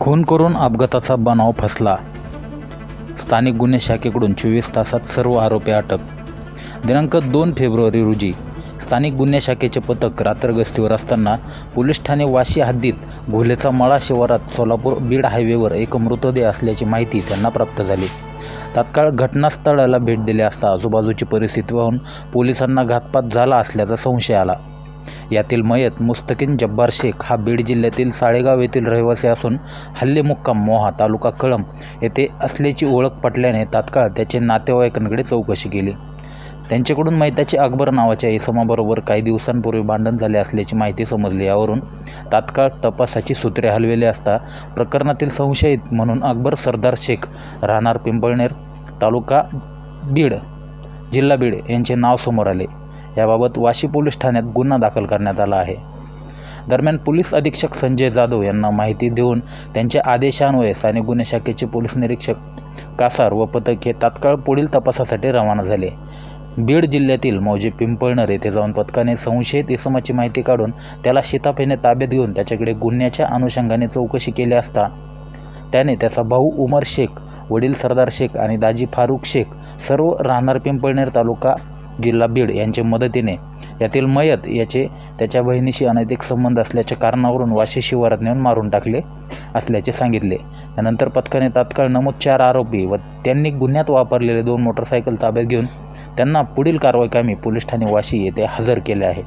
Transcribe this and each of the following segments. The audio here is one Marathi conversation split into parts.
खून करून अपघाताचा बनाव फसला. स्थानिक गुन्हे शाखेकडून चोवीस तासात सर्व आरोपी अटक. दिनांक दोन फेब्रुवारी रोजी स्थानिक गुन्हे शाखेचे पथक रात्र गस्तीवर असताना पोलीस ठाणे वाशी हद्दीत घोलेचा मळा शिवारात सोलापूर बीड हायवेवर एक मृतदेह असल्याची माहिती त्यांना प्राप्त झाली. तात्काळ घटनास्थळाला भेट दिली असता आजूबाजूची परिस्थिती पाहून पोलिसांना घातपात झाला असल्याचा संशय आला. यातील मयत मुस्तकीन जब्बार शेख हा बीड जिल्ह्यातील साळेगाव येथील रहिवासी असून हल्ले मुक्काम मोहा तालुका कळंब येथे असल्याची ओळख पटल्याने तात्काळ त्याचे नातेवाईकांकडे चौकशी केली. त्यांच्याकडून मैताचे अकबर नावाच्या इसमाबरोबर काही दिवसांपूर्वी भांडण झाले असल्याची माहिती समजली. यावरून तात्काळ तपासाची सूत्रे हलविली असता प्रकरणातील संशयित म्हणून अकबर सरदार शेख राहणार पिंपळनेर तालुका बीड जिल्हा बीड यांचे नाव समोर आले. याबाबत वाशी पोलीस ठाण्यात गुन्हा दाखल करण्यात आला आहे. दरम्यान पोलीस अधीक्षक संजय जाधव यांना माहिती देऊन त्यांच्या आदेशान्वये स्थानिक गुन्हे शाखेचे पोलीस निरीक्षक कासार व पथक हे तात्काळ पुढील तपासासाठी रवाना झाले. बीड जिल्ह्यातील मौजे पिंपळणर येथे जाऊन पथकाने संशयित इसमाची माहिती काढून त्याला शिताफेने ताब्यात घेऊन त्याच्याकडे गुन्ह्याच्या अनुषंगाने चौकशी केली असता त्याने त्याचा भाऊ उमर शेख वडील सरदार शेख आणि दाजी फारुख शेख सर्व राहणार पिंपळनेर तालुका जिल्हा बीड यांच्या मदतीने. यातील मयत याचे त्याच्या बहिणीशी अनैतिक संबंध असल्याच्या कारणावरून वाशी शिवारात नेऊन मारून टाकले असल्याचे सांगितले. त्यानंतर पथकाने तात्काळ नमूद चार आरोपी व त्यांनी गुन्ह्यात वापरलेले दोन मोटरसायकल ताब्यात घेऊन त्यांना पुढील कारवाई कामी पोलीस ठाणे वाशी येथे हजर केले आहे.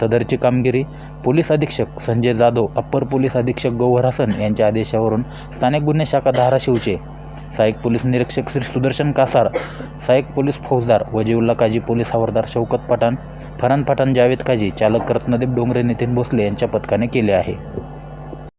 सदरची कामगिरी पोलीस अधीक्षक संजय जाधव अप्पर पोलीस अधीक्षक गौहर हसन यांच्या आदेशावरून स्थानिक गुन्हे शाखा धाराशिवचे सहाय्यक पोलीस निरीक्षक श्री सुदर्शन कासार सहाय्यक पोलीस फौजदार वजीउल्ला काजी पोलीस हवालदार शौकत पठाण फरहान पठाण जावेद काजी चालक रत्नदीप डोंगरे नितीन भोसले यांच्या पथकाने केले आहे.